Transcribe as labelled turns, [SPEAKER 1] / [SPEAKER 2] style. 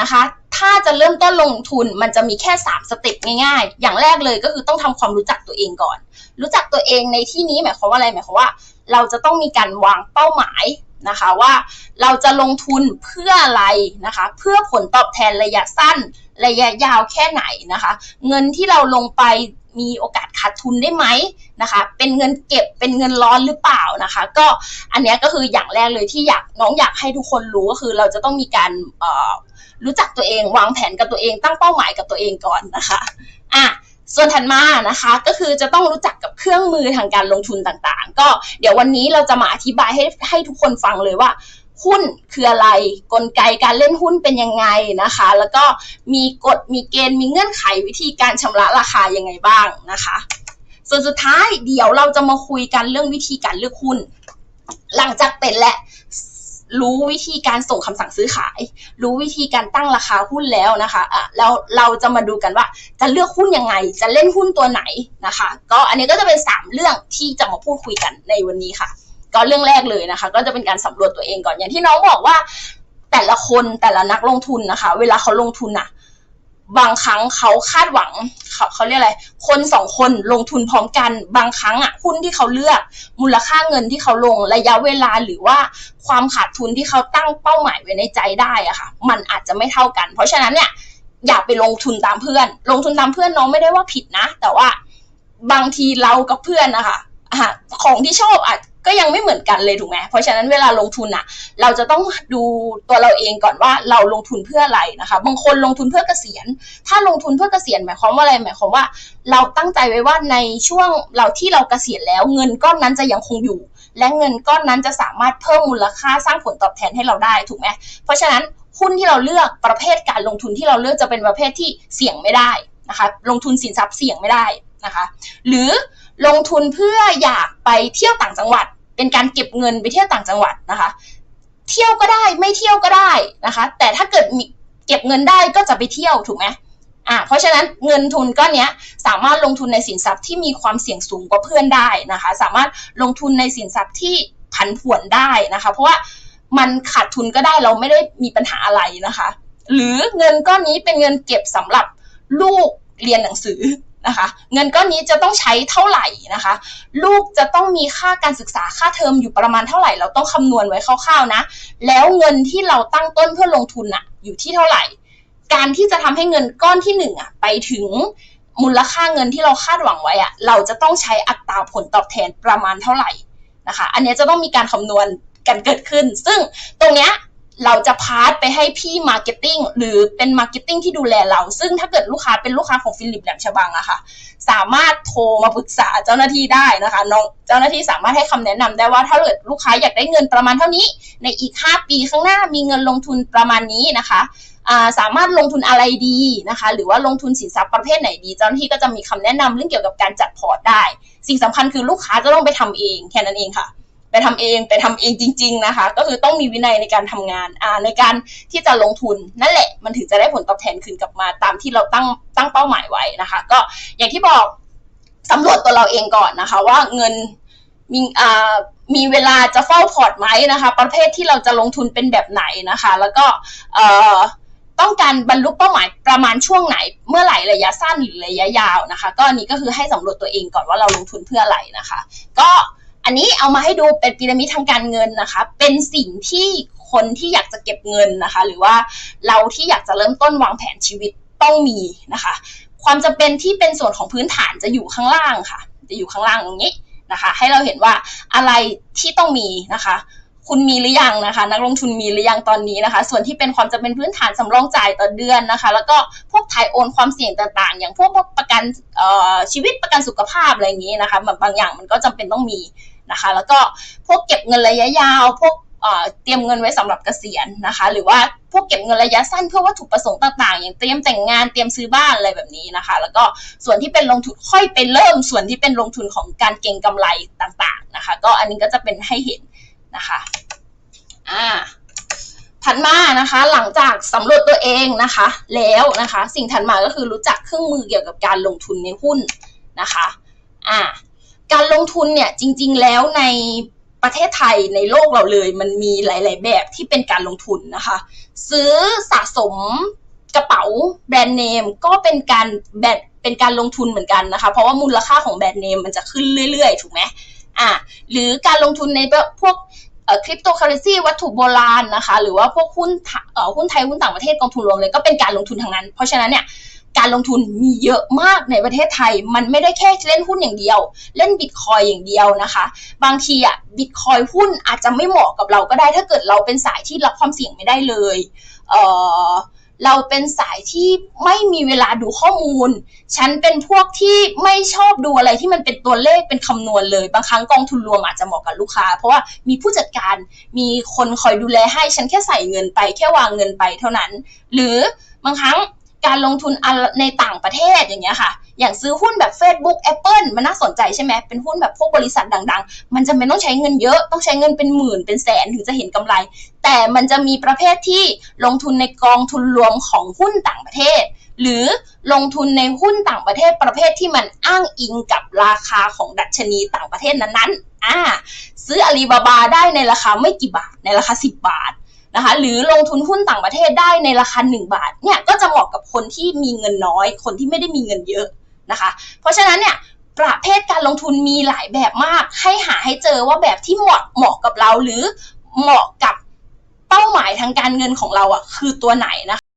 [SPEAKER 1] นะคะ ถ้าจะเริ่มต้นลงทุนมันจะมีแค่ 3 สเต็ปง่ายๆ อย่างแรกเลยก็คือต้องทำความรู้จักตัวเองก่อน รู้จักตัวเองในที่นี้หมายความว่าอะไรหมายความว่า เราจะต้องมีการวางเป้าหมายนะคะว่าเราจะลงทุนเพื่ออะไรนะคะ เพื่อผลตอบแทนระยะสั้น ระยะยาวแค่ไหนนะคะ เงินที่เราลงไปมีโอกาสขาด ทุนได้ไหมนะคะ เป็นเงินเก็บเป็นเงินร้อนหรือเปล่านะคะ ก็อันนี้ก็คืออย่างแรกเลยที่อยากน้องอยากให้ทุกคนรู้ก็คือเราจะต้องมีการรู้จักตัวเองวางแผนกับตัวเองตั้งเป้าหมายกับตัวเองก่อนนะคะอะส่วนถัดมานะคะก็คือจะต้องรู้จักกับเครื่องมือทางการลงทุนต่างๆ ก็เดี๋ยววันนี้เราจะมาอธิบายให้ให้ทุกคนฟังเลยว่าหุ้นคืออะไรกลไกการเล่นหุ้นเป็นยังไงนะคะ แล้วก็มีกฎมีเกณฑ์มีเงื่อนไขวิธีการชำระราคายังไงบ้างนะคะ ส่วนสุดท้ายเดี๋ยวเราจะมาคุยกันเรื่องวิธีการเลือกหุ้น หลังจากเป็นและรู้วิธีการส่งคำสั่งซื้อขาย รู้วิธีการตั้งราคาหุ้นแล้วนะคะอะแล้วเราจะมาดูกันว่าจะเลือกหุ้นยังไง จะเล่นหุ้นตัวไหนนะคะ ก็อันนี้ก็จะเป็น 3 เรื่องที่จะมาพูดคุยกันในวันนี้ค่ะ ก็เรื่องแรกเลยนะคะ ก็จะเป็นการสำรวจตัวเองก่อนอย่างที่น้องบอกว่า แต่ละคนแต่ละนักลงทุนนะคะ เวลาเขาลงทุนอะ บางครั้งเขาคาดหวังเขาเขาเรียกอะไร คนสองคนลงทุนพร้อมกัน บางครั้งอะหุ้นที่เขาเลือก มูลค่าเงินที่เขาลงระยะเวลาหรือว่าความขาดทุนที่เขาตั้งเป้าหมายไว้ในใจได้อะค่ะ มันอาจจะไม่เท่ากัน เพราะฉะนั้นเนี่ยอย่าไปลงทุนตามเพื่อน ลงทุนตามเพื่อนน้องไม่ได้ว่าผิดนะ แต่ว่าบางทีเรากับเพื่อนนะคะของที่ชอบอาจ ก็ยังไม่เหมือนกันเลยถูกไหมเพราะฉะนั้นเวลาลงทุนอะ เราจะต้องดูตัวเราเองก่อนว่าเราลงทุนเพื่ออะไรนะคะ บางคนลงทุนเพื่อเกษียณ ถ้าลงทุนเพื่อเกษียณหมายความว่าอะไร หมายความว่า เราตั้งใจไว้ว่าในช่วงเราที่เราเกษียณแล้ว เงินก้อนนั้นจะยังคงอยู่ และเงินก้อนนั้นจะสามารถเพิ่มมูลค่าสร้างผลตอบแทนให้เราได้ถูกไหมเพราะฉะนั้นหุ้นที่เราเลือกประเภทการลงทุนที่เราเลือกจะเป็นประเภทที่เสี่ยงไม่ได้นะคะ ลงทุนสินทรัพย์เสี่ยงไม่ได้นะคะ หรือลงทุนเพื่ออยากไปเที่ยวต่างจังหวัด เป็นการเก็บเงินไปเที่ยวต่างจังหวัดนะคะ เที่ยวก็ได้ไม่เที่ยวก็ได้นะคะ แต่ถ้าเกิดมีเก็บเงินได้ก็จะไปเที่ยวถูกไหมอ่าเพราะฉะนั้นเงินทุนก้อนนี้สามารถลงทุนในสินทรัพย์ที่มีความเสี่ยงสูงกว่าเพื่อนได้นะคะ สามารถลงทุนในสินทรัพย์ที่ผันผวนได้นะคะ เพราะว่ามันขาดทุนก็ได้เราไม่ได้มีปัญหาอะไรนะคะ หรือเงินก้อนนี้เป็นเงินเก็บสำหรับลูกเรียนหนังสือ นะคะเงินก้อนนี้จะต้องใช้เท่าไหร่นะคะ ลูกจะต้องมีค่าการศึกษาค่าเทอมอยู่ประมาณเท่าไหร่ เราต้องคำนวณไว้คร่าวๆนะ แล้วเงินที่เราตั้งต้นเพื่อลงทุนอะอยู่ที่เท่าไหร่ การที่จะทำให้เงินก้อนที่หนึ่งอะไปถึงมูลค่าเงินที่เราคาดหวังไว้อะเราจะต้องใช้อัตราผลตอบแทนประมาณเท่าไหร่นะคะ อันนี้จะต้องมีการคำนวณกันเกิดขึ้น ซึ่งตรงเนี้ย เราจะพาร์ทไปให้พี่มาร์เก็ตติ้งหรือเป็นมาร์เก็ตติ้งที่ดูแลเรา ซึ่งถ้าเกิดลูกค้าเป็นลูกค้าของฟิลิปแหลมฉบังอะค่ะ สามารถโทรมาปรึกษาเจ้าหน้าที่ได้นะคะน้องเจ้าหน้าที่สามารถให้คำแนะนำได้ว่าถ้าเกิดลูกค้าอยากได้เงินประมาณเท่านี้ ในอีก 5 ปีข้างหน้ามีเงินลงทุนประมาณนี้นะคะสามารถลงทุนอะไรดีนะคะ หรือว่าลงทุนสินทรัพย์ประเภทไหนดี เจ้าหน้าที่ก็จะมีคำแนะนำเรื่องเกี่ยวกับการจัดพอร์ตได้ สิ่งสำคัญคือลูกค้าจะต้องไปทำเองแค่นั้นเองค่ะ ไปทำเองไปทำเองจริง ๆนะคะ ก็คือต้องมีวินัยในการทำงานอ่าในการที่จะลงทุนนั่นแหละ มันถึงจะได้ผลตอบแทนคืนกลับมาตามที่เราตั้งตั้งเป้าหมายไว้นะคะ ก็อย่างที่บอกสำรวจตัวเราเองก่อนนะคะ ว่าเงินมีอ่ามีเวลาจะเฝ้าพอร์ตไหมนะคะ ประเภทที่เราจะลงทุนเป็นแบบไหนนะคะ แล้วก็เอ่อต้องการบรรลุเป้าหมายประมาณช่วงไหน เมื่อไหร่ระยะสั้นหรือระยะยาวนะคะ ก็อันนี้ก็คือให้สำรวจตัวเองก่อนว่าเราลงทุนเพื่ออะไรนะคะ ก็ อันนี้เอามาให้ดูเป็นพีระมิดทางการเงินนะคะ เป็นสิ่งที่คนที่อยากจะเก็บเงินนะคะ หรือว่าเราที่อยากจะเริ่มต้นวางแผนชีวิตต้องมีนะคะ ความจำเป็นที่เป็นส่วนของพื้นฐานจะอยู่ข้างล่างค่ะ จะอยู่ข้างล่างตรงนี้นะคะ ให้เราเห็นว่าอะไรที่ต้องมีนะคะคุณมีหรือยังนะคะ นักลงทุนมีหรือยังตอนนี้นะคะ ส่วนที่เป็นความจำเป็นพื้นฐานสำรองจ่ายต่อเดือนนะคะ แล้วก็พวกถ่ายโอนความเสี่ยงต่างๆ อย่างพวกประกันชีวิตประกันสุขภาพอะไรอย่างนี้นะคะบางอย่างมันก็จำเป็นต้องมี นะคะ แล้วก็พวกเก็บเงินระยะยาว พวกเตรียมเงินไว้สำหรับเกษียณนะคะ หรือว่าพวกเก็บเงินระยะสั้นเพื่อวัตถุประสงค์ต่างๆ อย่างเตรียมแต่งงานเตรียมซื้อบ้านอะไรแบบนี้นะคะ แล้วก็ส่วนที่เป็นลงทุนค่อยไปเริ่มส่วนที่เป็นลงทุนของการเก็งกำไรต่างๆนะคะ ก็อันนี้ก็จะเป็นให้เห็นนะคะอ่าถัดมานะคะหลังจากสำรวจตัวเองนะคะ แล้วนะคะ สิ่งถัดมาก็คือรู้จักเครื่องมือเกี่ยวกับการลงทุนในหุ้นนะคะอ่า การลงทุนเนี่ยจริง ๆ แล้วในประเทศไทยในโลกเราเลย มันมีหลาย ๆ แบบที่เป็นการลงทุนนะคะ ซื้อสะสมกระเป๋าแบรนด์เนมก็เป็นการแบรนด์เป็นการลงทุนเหมือนกันนะคะ เพราะว่ามูลค่าของแบรนด์เนมมันจะขึ้นเรื่อย ๆ ถูกไหมอะหรือการลงทุนในแบบพวกคริปโตเคอเรซีวัตถุโบราณนะคะ หรือว่าพวกหุ้นทหุ้นไทยหุ้นต่างประเทศกองทุนรวมเลยก็เป็นการลงทุนทางนั้น เพราะฉะนั้นเนี่ย การลงทุนมีเยอะมากในประเทศไทย มันไม่ได้แค่เล่นหุ้นอย่างเดียว เล่นบิตคอยอย่างเดียวนะคะ บางทีอะบิตคอยหุ้นอาจจะไม่เหมาะกับเราก็ได้ ถ้าเกิดเราเป็นสายที่รับความเสี่ยงไม่ได้เลยเออเราเป็นสายที่ไม่มีเวลาดูข้อมูล ฉันเป็นพวกที่ไม่ชอบดูอะไรที่มันเป็นตัวเลขเป็นคำนวณเลย บางครั้งกองทุนรวมอาจจะเหมาะกับลูกค้า เพราะว่ามีผู้จัดการ มีคนคอยดูแลให้ ฉันแค่ใส่เงินไป แค่วางเงินไปเท่านั้น หรือบางครั้ง การลงทุนในต่างประเทศอย่างเงี้ยค่ะ อย่างซื้อหุ้นแบบ Facebook Apple มันน่าสนใจใช่ไหมเป็นหุ้นแบบพวกบริษัทดัง ๆ มันจะเป็นต้องใช้เงินเยอะต้องใช้เงินเป็นหมื่นเป็นแสนถึงจะเห็นกำไร แต่มันจะมีประเภทที่ลงทุนในกองทุนรวมของหุ้นต่างประเทศ หรือลงทุนในหุ้นต่างประเทศประเภทที่มันอ้างอิงกับราคาของดัชนีต่างประเทศนั้นๆอ่าซื้ออาลีบาบาได้ในราคาไม่กี่บาทในราคา 10 บาท นะคะหรือลงทุนหุ้นต่างประเทศได้ในราคา 1 บาทเนี่ยก็จะเหมาะกับคนที่มีเงินน้อย คนที่ไม่ได้มีเงินเยอะนะคะ เพราะฉะนั้นเนี่ยประเภทการลงทุนมีหลายแบบมาก ให้หาให้เจอว่าแบบที่เหมาะเหมาะกับเราหรือเหมาะกับเป้าหมายทางการเงินของเราอะคือตัวไหนนะคะ